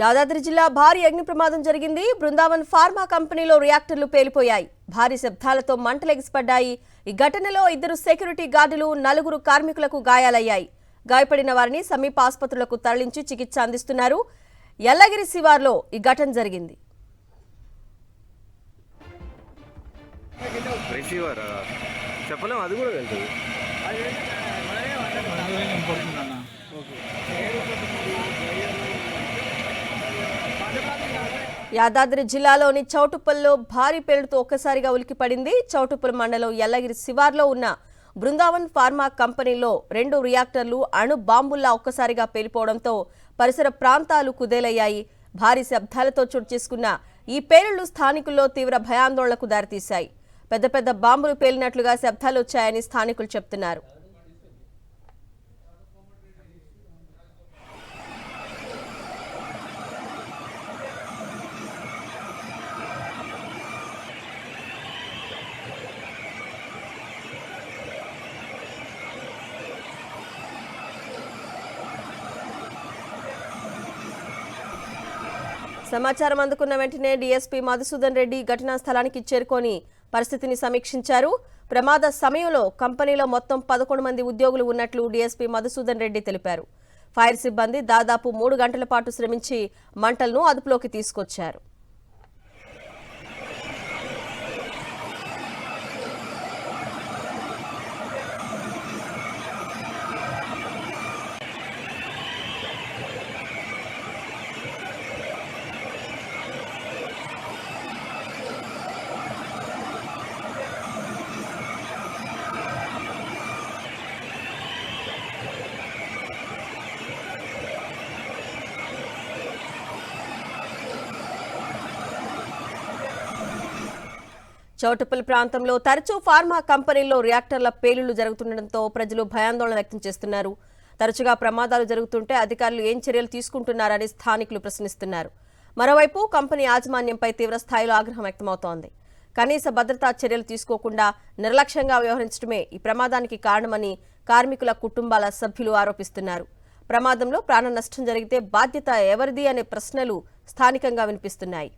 యాదాద్రి జిల్లా భారీ అగ్ని ప్రమాదం జరిగింది. బృందావన్ ఫార్మా కంపెనీలో రియాక్టర్లు పేలిపోయాయి. భారీ శబ్దాలతో మంటలు ఎగిసిపడ్డాయి. ఈ ఘటనలో ఇద్దరు సెక్యూరిటీ గార్డులు నలుగురు కార్మికులకు గాయాలయ్యాయి. గాయపడిన వారిని సమీప ఆసుపత్రులకు తరలించి చికిత్స అందిస్తున్నారు. ఎల్లగిరి శివార్లో ఈ ఘటన జరిగింది. రిసీవర్ చెప్పలేం అది కూడా తెలుసు యాదాద్రి జిల్లాలోని చౌటుప్పల్లో భారీ పేలుడుతో ఒక్కసారిగా ఉలికిపడింది చౌటుప్పల్ మండలం ఎల్లగిరి శివార్లో ఉన్న బృందావన్ ఫార్మా కంపెనీలో రెండు రియాక్టర్లు అణు బాంబుల్లా ఒక్కసారిగా పేలిపోవడంతో పరిసర ప్రాంతాలు కుదేలయ్యాయి. భారీ శబ్దాలతో చోటు చేసుకున్న ఈ పేలుళ్ళు స్థానికుల్లో తీవ్ర భయాందోళనకు దారితీశాయి. పెద్ద పెద్ద బాంబులు పేలినట్లుగా శబ్దాలు వచ్చాయని స్థానికులు చెబుతున్నారు సమాచారం అందుకున్న వెంటనే డీఎస్పీ మధుసూదన్ రెడ్డి ఘటనా స్థలానికి చేరుకొని పరిస్థితిని సమీక్షించారు. ప్రమాద సమయంలో కంపెనీలో మొత్తం పదకొండు మంది ఉద్యోగులు ఉన్నట్లు డీఎస్పీ మధుసూదన్ రెడ్డి తెలిపారు. ఫైర్ సిబ్బంది దాదాపు మూడు గంటల పాటు శ్రమించి మంటలను అదుపులోకి తీసుకొచ్చారు. చౌటుప్పల్ ప్రాంతంలో తరచూ ఫార్మా కంపెనీల్లో రియాక్టర్ల పేలుళ్ళు జరుగుతుండటంతో ప్రజలు భయాందోళన వ్యక్తం చేస్తున్నారు. తరచుగా ప్రమాదాలు జరుగుతుంటే అధికారులు ఏం చర్యలు తీసుకుంటున్నారని స్థానికులు ప్రశ్నిస్తున్నారు. మరోవైపు కంపెనీ యాజమాన్యంపై తీవ్రస్థాయిలో ఆగ్రహం వ్యక్తమవుతోంది. కనీస భద్రతా చర్యలు తీసుకోకుండా నిర్లక్ష్యంగా వ్యవహరించడమే ఈ ప్రమాదానికి కారణమని కార్మికుల కుటుంబాల సభ్యులు ఆరోపిస్తున్నారు. ప్రమాదంలో ప్రాణ నష్టం జరిగితే బాధ్యత ఎవరిది అనే ప్రశ్నలు స్థానికంగా వినిపిస్తున్నాయి.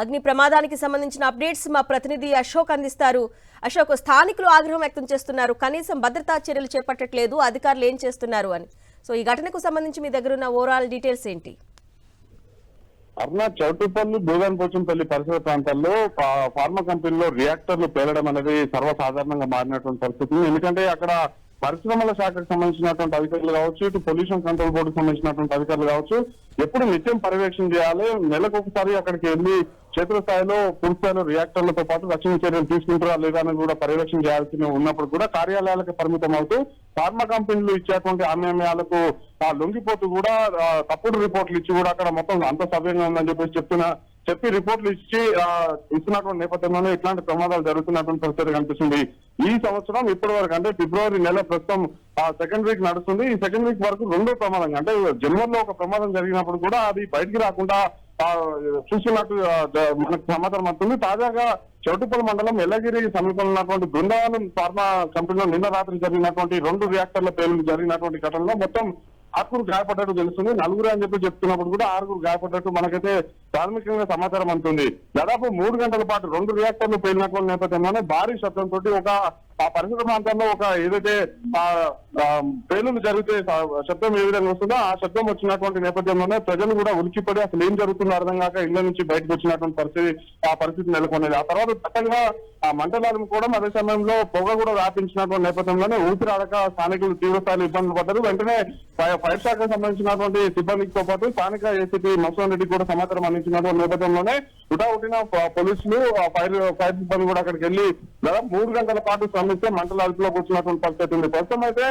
అగ్ని ప్రమాదానికి సంబంధించిన అప్డేట్స్ మా ప్రతినిధి అశోక్ అందిస్తారు. అశోక్ స్థానికులు ఆగ్రహం వ్యక్తం చేస్తున్నారు. కనీసం భద్రతా చర్యలు చేపట్టట్లేదు. అధికారులు ఏం చేస్తున్నారు అని. సో ఈ ఘటనకు సంబంధించి మీ దగ్గర ఉన్న ఓవరాల్ డీటెయిల్స్ ఏంటి? అరుణ చౌటుపల్లి పోచంపల్లి పరిసర ప్రాంతాల్లో ఫార్మా కంపెనీలో రియాక్టర్లు పేలడం అనేది సర్వసాధారణంగా మారినటువంటి పరిస్థితి ఎందుకంటే అక్కడ పరిశ్రమల శాఖకు సంబంధించినటువంటి అధికారులు కావచ్చు ఇటు పొల్యూషన్ కంట్రోల్ బోర్డుకు సంబంధించినటువంటి అధికారులు కావచ్చు ఎప్పుడు నిత్యం పర్యవేక్షణ చేయాలి. నెలకు ఒకసారి అక్కడికి వెళ్ళి క్షేత్రస్థాయిలో పూర్తిస్థాయిలో రియాక్టర్లతో పాటు రక్షణ చర్యలు తీసుకుంటారా లేదా అని కూడా పర్యవేక్షణ చేయాల్సి ఉన్నప్పుడు కూడా కార్యాలయాలకు పరిమితం అవుతూ ఫార్మా కంపెనీలు ఇచ్చేటువంటి ఆమ్యామ్యాలకు ఆ లొంగిపోతూ కూడా తప్పుడు రిపోర్ట్లు ఇచ్చి కూడా అక్కడ మొత్తం అంత సవ్యంగా ఉందని చెప్పేసి చెప్తున్న చెప్పి రిపోర్ట్లు ఇచ్చి ఇస్తున్నటువంటి నేపథ్యంలోనే ఇట్లాంటి ప్రమాదాలు జరుగుతున్నటువంటి పరిస్థితి కనిపిస్తుంది. ఈ సంవత్సరం ఇప్పటి వరకు అంటే ఫిబ్రవరి నెల ప్రస్తుతం ఆ సెకండ్ వీక్ నడుస్తుంది. ఈ సెకండ్ వీక్ వరకు రెండో ప్రమాదం అంటే జనవరిలో ఒక ప్రమాదం జరిగినప్పుడు కూడా అది బయటికి రాకుండా చూసినట్టు మనకు సమాచారం అవుతుంది తాజాగా చౌటుపల్లి మండలం ఎల్లగిరి సమీపంలో ఉన్నటువంటి బృందావనం ఫార్మా కంపెనీలో నిన్న రాత్రి జరిగినటువంటి రెండు రియాక్టర్ల పేర్లు జరిగినటువంటి ఘటనలో మొత్తం ఆరుగురు గాయపడ్డట్టు తెలుస్తుంది. నలుగురు అని చెప్పి చెప్తున్నప్పుడు కూడా ఆరుగురు గాయపడ్డట్టు మనకైతే ప్రాథమికంగా సమాచారం అందుతుంది. దాదాపు మూడు గంటల పాటు రెండు రియాక్టర్లు పేలినటువంటి నేపథ్యంలోనే భారీ శబ్దంతో ఒక ఆ పరిసర ప్రాంతంలో ఒక ఏదైతే ఆ పేలులు జరిగితే శబ్దం ఏ విధంగా వస్తుందో ఆ శబ్దం వచ్చినటువంటి నేపథ్యంలోనే ప్రజలు కూడా ఉలిక్కిపడి అసలు ఏం జరుగుతుందో అర్థం కాక ఇళ్ళ నుంచి బయటకు వచ్చినటువంటి పరిస్థితి ఆ పరిస్థితి నెలకొన్నది. ఆ తర్వాత చక్కగా ఆ మంటలాలను కూడా అదే సమయంలో పొగ కూడా వ్యాపించినటువంటి నేపథ్యంలోనే ఊపిరాడక స్థానికులు తీవ్రస్థాయిలో ఇబ్బందులు పడ్డారు. వెంటనే ఫైర్ శాఖకు సంబంధించినటువంటి సిబ్బందితో పాటు స్థానిక ఏసీపీ మసూన్ రెడ్డి కూడా సమాచారం అందించినటువంటి నేపథ్యంలోనే హుటాహుటిన పోలీసులు ఫైర్ ఫైర్ సిబ్బంది కూడా అక్కడికి వెళ్ళి దాదాపు మూడు గంటల పాటు శ్రమిస్తే మంటల అదుపులో కూర్చున్నటువంటి పరిస్థితి ఉంది. ప్రస్తుతం అయితే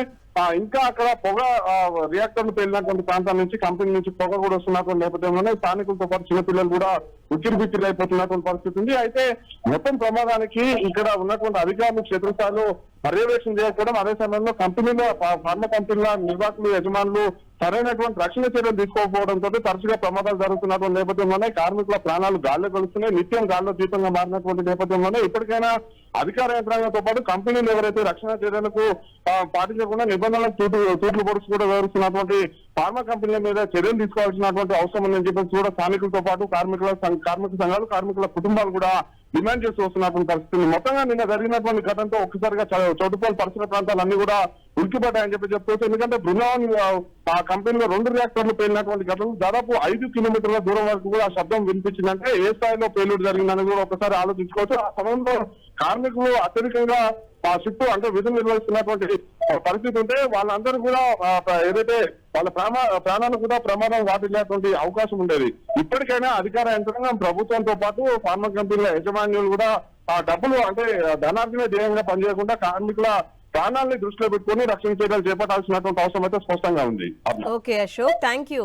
ఇంకా అక్కడ పొగ రియాక్టర్ రియాక్టర్లు పేలినటువంటి ప్రాంతాల నుంచి కంపెనీ నుంచి పొగ కూడా వస్తున్నటువంటి నేపథ్యంలోనే స్థానికులతో పాటు చిన్నపిల్లలు కూడా ఉక్కిరి బిక్కిరి అయిపోతున్నటువంటి పరిస్థితి ఉంది. అయితే మొత్తం ప్రమాదానికి ఇక్కడ ఉన్నటువంటి అధికారులు క్షేత్రస్థాయిలో పర్యవేక్షణ చేయకపోవడం అదే సమయంలో కంపెనీలో ఫా- ఫార్మా కంపెనీల నిర్వాహకులు యజమానులు సరైనటువంటి రక్షణ చర్యలు తీసుకోకపోవడంతో తరచుగా ప్రమాదాలు జరుగుతున్నటువంటి నేపథ్యంలోనే కార్మికుల ప్రాణాలు గాల్లో కలుస్తున్నాయి నిత్యం గాల్లో జీతంగా మారినటువంటి నేపథ్యంలోనే ఇప్పటికైనా అధికార యంత్రాంగంతో పాటు కంపెనీలు ఎవరైతే రక్షణ చర్యలకు పాటించకుండా నిబంధనలకు తూటు తూట్లు పొడుచు కూడా వివరిస్తున్నటువంటి ఫార్మా కంపెనీల మీద చర్యలు తీసుకోవాల్సినటువంటి అవసరం ఉందని చెప్పేసి కూడా స్థానికులతో పాటు కార్మికుల కార్మిక సంఘాలు కార్మికుల కుటుంబాలు కూడా డిమాండ్ చేస్తూ వస్తున్నటువంటి పరిస్థితి మొత్తంగా నిన్న జరిగినటువంటి ఘటనతో ఒక్కసారిగా చౌ- చౌటుపల్లి పరిసర ప్రాంతాలన్నీ కూడా ఉరికిపడ్డాయని చెప్పి చెప్పుకోవచ్చు. ఎందుకంటే బృందావన్ ఆ, కంపెనీలో రెండు రియాక్టర్లు పేలినటువంటి ఘటనలు దాదాపు ఐదు కిలోమీటర్ల దూరం వరకు కూడా ఆ శబ్దం వినిపించిందంటే ఏ స్థాయిలో పేలుడు జరిగిందని కూడా ఒకసారి ఆలోచించుకోవచ్చు. ఆ సమయంలో కార్మికులు అత్యధికంగా ఆ చుట్టూ అంటే విధులు నిర్వహిస్తున్నటువంటి పరిస్థితి ఉంటే వాళ్ళందరూ కూడా ఏదైతే వాళ్ళ ప్రాణ ప్రాణాలు కూడా ప్రమాదం వాటిల్లేటువంటి అవకాశం ఉండేది. ఇప్పటికైనా అధికార యంత్రాంగం ప్రభుత్వంతో పాటు ఫార్మా కంపెనీల యజమానులు కూడా ఆ డబ్బులు అంటే ధనార్జన ధ్యేయంగా పనిచేయకుండా కార్మికుల ప్రాణాలని దృష్టిలో పెట్టుకుని రక్షణ చర్యలు చేపట్టాల్సినటువంటి అవసరం అయితే స్పష్టంగా ఉంది. Okay Ashok thank you